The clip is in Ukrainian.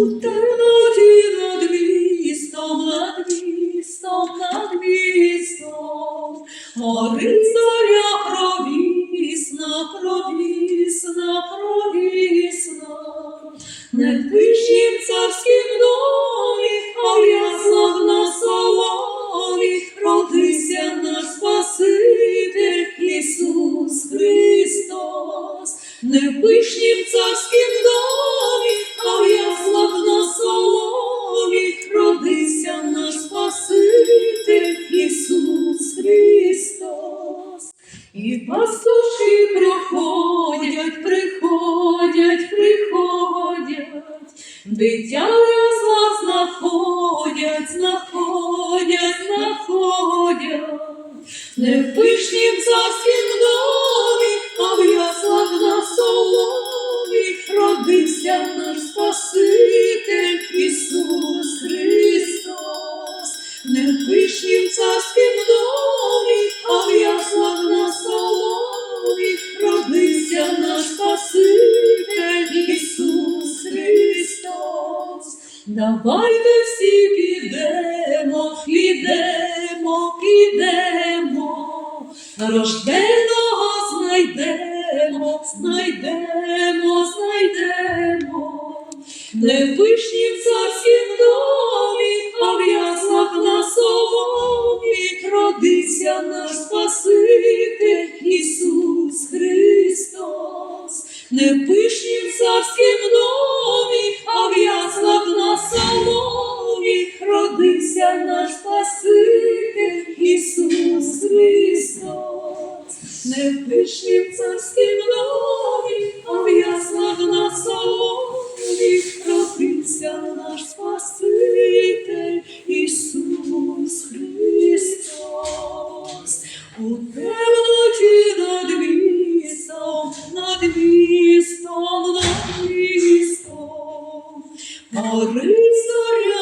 У темноті над містом, над містом, над містом, горить зоря провісна, провісна, провісна, не в тишнім царськім домі, а в на соломі. Родися наш Спаситель Ісус Христос, не в пишнім царськім домі, Дитя ресла знаходять, знаходять, знаходять, не в пишнім царськім домі. Давайте всі підемо, підемо, підемо, рожденого знайдемо, знайдемо, знайдемо, не в пишнім домі, а в яслах на соломі родився наш Спаситель Ісус Христос. Не в пишнім родився наш Спаситель Ісус Христос. Не в пишнім царським домі, а в яслах на соломі родився наш Спаситель Ісус Христос. У темноті над містом, над містом, над містом, горить зоря